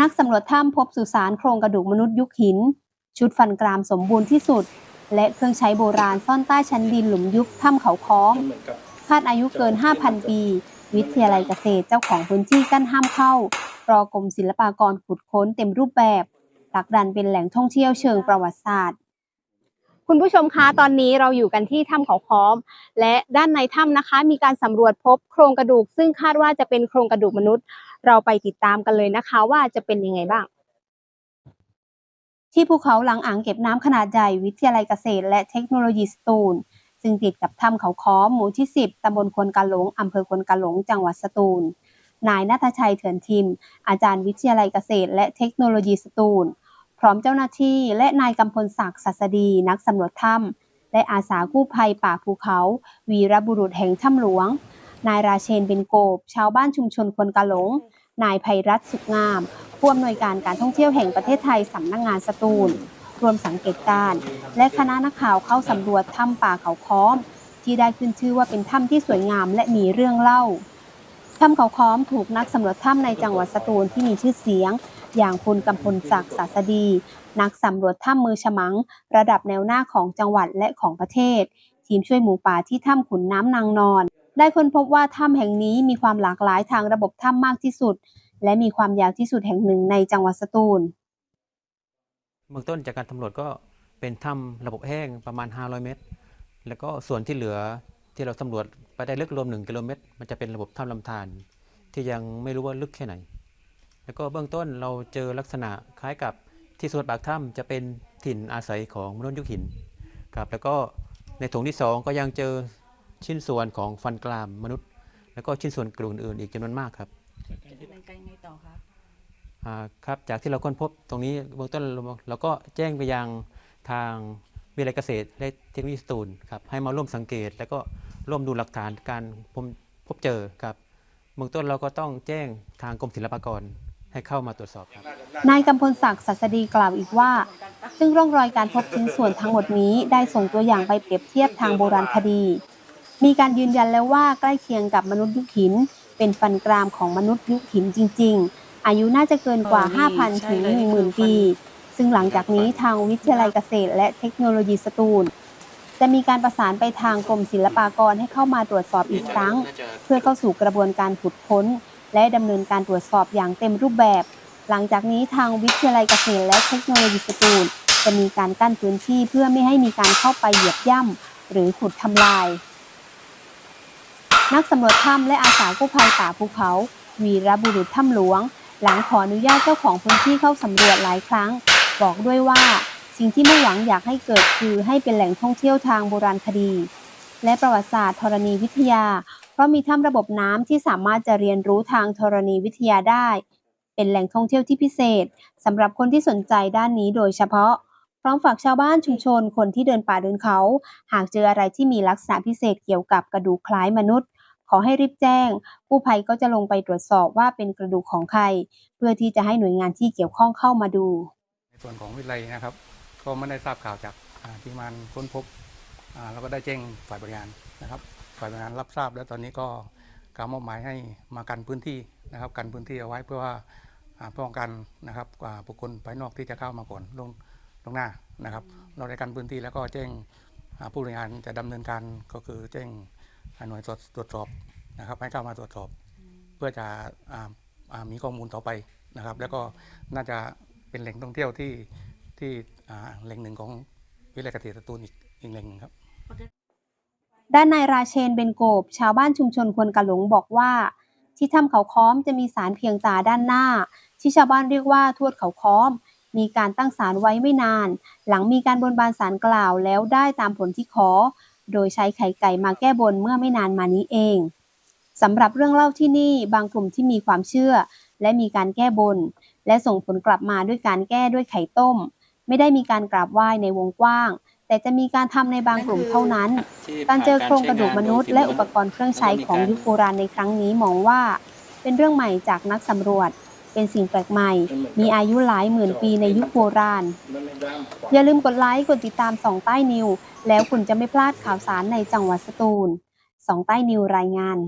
นักสำรวจถ้ำพบสุสานโครงกระดูกมนุษย์ยุคหิน ชุดฟันกรามสมบูรณ์ที่สุด และเครื่องใช้โบราณซ่อนใต้ชั้นดินหลุมยุคถ้ำเขาค้อง คาดอายุเกิน 5,000 ปี วิทยาลัยเกษตรเจ้าของพื้นที่กั้นห้ามเข้า รอกรมศิลปากรขุดค้นเต็มรูปแบบหลักดันเป็นแหล่งท่องเที่ยวเชิงประวัติศาสตร์ คุณผู้ชมคะตอนนี้เราอยู่กันที่ถ้ำเขาค้อม และด้านในถ้ำนะคะ มีการสำรวจพบโครงกระดูก ซึ่งคาดว่าจะเป็นโครงกระดูกมนุษย์ เราไปติดตามกันเลยนะคะ ว่าจะเป็นยังไงบ้าง ที่ภูเขาหลังอ่างเก็บน้ำขนาดใหญ่วิทยาลัยเกษตร และเทคโนโลยีสตูล ซึ่งติดกับถ้ำเขาค้อมหมู่ที่ 10ตำบลควนกาหลงอำเภอควนกาหลงจังหวัดสตูลนายนัทชัยเถื่อนทิม อาจารย์วิทยาลัยเกษตร และเทคโนโลยีสตูล ร้อมเจ้าหน้าที่และนายกำพลศักดิ์ศัสดีนักสำรวจถ้ำและอาสากู้ภัยป่าภูเขา วีรบุรุษแห่งถ้ำหลวง นายราเชนเบนโกบ ชาวบ้านชุมชนควนกาหลง นายภัยรัตน์สุขงามผู้อำนวยการการท่องเที่ยวแห่งประเทศไทยสำนักงานสตูล รวมสังเกตการ และคณะนักข่าวเข้าสำรวจถ้ำป่าเขาค้อม ที่ได้ขึ้นชื่อว่าเป็นถ้ำที่สวยงามและมีเรื่องเล่า ถ้ำเขาค้อมถูกนักสำรวจถ้ำในจังหวัดสตูลที่มีชื่อเสียง อย่างพลกำพลศักดิ์ศาสดี นักสำรวจถ้ำมือฉมัง ระดับแนวหน้าของจังหวัดและของประเทศ ทีมช่วยหมูป่าที่ถ้ำขุนน้ำนางนอน ได้ค้นพบว่าถ้ำแห่งนี้มีความหลากหลายทางระบบถ้ำมากที่สุด และมีความยาวที่สุดแห่งหนึ่งในจังหวัดสตูลเบื้องต้นจากการสำรวจก็เป็นถ้ำระบบแห้งประมาณ 500 เมตร แล้วก็ส่วนที่เหลือที่เราสำรวจ ไปได้ลึกรวม 1 กิโลเมตร มันจะเป็นระบบถ้ำลำธารที่ยังไม่รู้ว่าลึกแค่ไหน แล้วก็เบื้องต้นเราเจอลักษณะคล้ายกับที่ส่วนปากถ้ำจะเป็นถิ่นอาศัยของมนุษย์ยุคหินครับแล้วก็ในถุงที่ 2 ก็ยังเจอชิ้นส่วนของฟันกรามมนุษย์ แล้วก็ชิ้นส่วนกระดูกอื่นๆอีกจำนวนมากครับจะดำเนินการยังไงต่อคะอ่าครับจากที่เราค้นพบตรงนี้เบื้องต้นเราเราก็แจ้งไปยังทางวิทยาลัยเกษตรและเทคโนโลยีสตูลครับให้มาร่วมสังเกต แล้วก็ ร่วมดูหลักฐานการพบพบเจอครับเบื้องต้นเราก็ต้องแจ้งทางกรมศิลปากรให้เข้ามาตรวจสอบครับนายกำพลศักดิ์ศัสดีกล่าวอีกว่า ซึ่งร่องรอยการพบชิ้นส่วนทั้งหมดนี้ได้ส่งตัวอย่างไปเปรียบเทียบทางโบราณคดี มีการยืนยันแล้วว่าใกล้เคียงกับมนุษย์ยุคหิน เป็นฟันกรามของมนุษย์ยุคหินจริง ๆ อายุน่าจะเกินกว่า 5,000 ถึง 10,000 ปี ซึ่งหลังจากนี้ทางวิทยาลัยเกษตรและเทคโนโลยีสตูล จะมีการประสานไปทางกรมศิลปากรให้เข้ามาตรวจสอบอีกครั้ง เพื่อเข้าสู่กระบวนการขุดค้น และดำเนินการตรวจสอบอย่างเต็มรูปแบบ หลังจากนี้ทางวิทยาลัยเกษตรและเทคโนโลยีสตูลจะมีการกั้นพื้นที่เพื่อไม่ให้มีการเข้าไปเหยียบย่ำหรือขุดทำลาย นักสำรวจถ้ำและอาสากู้ภัยป่าภูเขา วีรบุรุษถ้ำหลวง หลังขออนุญาตเจ้าของพื้นที่เข้าสำรวจหลายครั้ง บอกด้วยว่า สิ่งที่มุ่งหวังอยากให้เกิดคือให้เป็นแหล่งท่องเที่ยวทางโบราณคดี และประวัติศาสตร์ธรณีวิทยา เพราะมีถ้ำระบบน้ำที่สามารถจะเรียนรู้ทางธรณีวิทยาได้ เป็นแหล่งท่องเที่ยวที่พิเศษสำหรับคนที่สนใจด้านนี้โดยเฉพาะ พร้อมฝากชาวบ้านชุมชนคนที่เดินป่าเดินเขา หากเจออะไรที่มีลักษณะพิเศษเกี่ยวกับกระดูกคล้ายมนุษย์ ขอให้รีบแจ้งกู้ภัยก็จะลงไปตรวจสอบว่าเป็นกระดูกของใคร เพื่อที่จะให้หน่วยงานที่เกี่ยวข้องเข้ามาดู ในส่วนของวิทยาลัยนะครับ ก็ไม่ได้ทราบข่าวจากทีมงานค้นพบอ่าแล้วก็ได้แจ้งฝ่ายบริหารนะครับ ฝ่ายบริหารรับทราบแล้วตอนนี้ก็การมอบหมายให้มากันพื้นที่นะครับ กันพื้นที่เอาไว้เพื่อว่าป้องกันนะครับกว่าบุคคลภายนอกที่จะเข้ามาก่อนลงลงหน้านะครับ เราได้กันพื้นที่แล้วก็แจ้งผู้บริหารจะดำเนินการก็คือแจ้งหน่วยตรวจตรวจสอบนะครับให้เข้ามาตรวจสอบ เพื่อจะมีข้อมูลต่อไปนะครับ แล้วก็น่าจะเป็นแหล่งท่องเที่ยวที่ ที่แหล่งหนึ่งของวิทยาลัยเกษตรสตูลอีกอีกแหล่งหนึ่งครับ ด้านนายราเชนเบนโกบ ชาวบ้านชุมชนควนกะหลงบอกว่า ที่ถ้ำเขาค้อมจะมีสารเพียงตาด้านหน้า ที่ชาวบ้านเรียกว่าทวดเขาค้อม มีการตั้งศาลไว้ไม่นาน หลังมีการบนบานศาลกล่าวแล้วได้ตามผลที่ขอ โดยใช้ไข่ไก่มาแก้บนเมื่อไม่นานมานี้เองสำหรับเรื่องเล่าที่นี่บางกลุ่มที่มีความเชื่อ และมีการแก้บน และส่งผลกลับมาด้วยการแก้ด้วยไข่ต้ม ไม่ได้มีการกราบไหว้ในวงกว้าง แต่จะมีการทำในบางกลุ่มเท่านั้น การเจอโครงกระดูกมนุษย์ และอุปกรณ์เครื่องใช้ของยุคโบราณในครั้งนี้มองว่า เป็นเรื่องใหม่จากนักสำรวจ เป็นสิ่งแปลกใหม่ มีอายุหลายหมื่นปีในยุคโบราณมันไม่ดำอย่าลืมกดไลค์กดติดตามสองใต้นิว แล้วคุณจะไม่พลาดข่าวสารในจังหวัดสตูลสองใต้นิวรายงาน